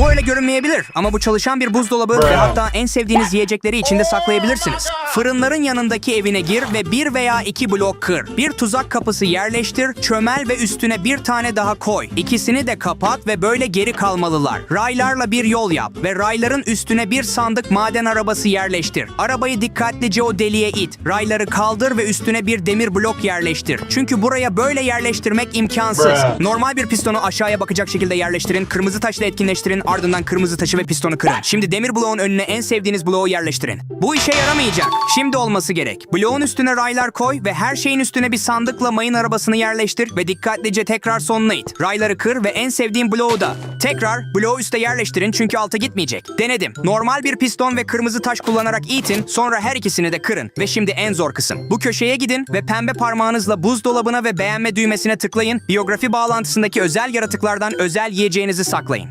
Bu öyle görünmeyebilir ama bu çalışan bir buzdolabı ve hatta en sevdiğiniz yiyecekleri içinde saklayabilirsiniz. Fırınların yanındaki evine gir ve bir veya iki blok kır. Bir tuzak kapısı yerleştir, çömel ve üstüne bir tane daha koy. İkisini de kapat ve böyle geri kalmalılar. Raylarla bir yol yap ve rayların üstüne bir sandık maden arabası yerleştir. Arabayı dikkatlice o deliğe it. Rayları kaldır ve üstüne bir demir blok yerleştir. Çünkü buraya böyle yerleştirmek imkansız. Normal bir pistonu aşağıya bakacak şekilde yerleştirin, kırmızı taşla etkinleştirin, ardından kırmızı taşı ve pistonu kırın. Şimdi demir bloğun önüne en sevdiğiniz bloğu yerleştirin. Bu işe yaramayacak. Şimdi olması gerek. Bloğun üstüne raylar koy ve her şeyin üstüne bir sandıkla mayın arabasını yerleştir ve dikkatlice tekrar sonuna it. Rayları kır ve en sevdiğim bloğu da. Tekrar bloğu üste yerleştirin çünkü alta gitmeyecek. Denedim. Normal bir piston ve kırmızı taş kullanarak itin, sonra her ikisini de kırın. Ve şimdi en zor kısım. Bu köşeye gidin ve pembe parmağınızla buzdolabına ve beğenme düğmesine tıklayın. Biyografi bağlantısındaki özel yaratıklardan özel yiyeceğinizi saklayın.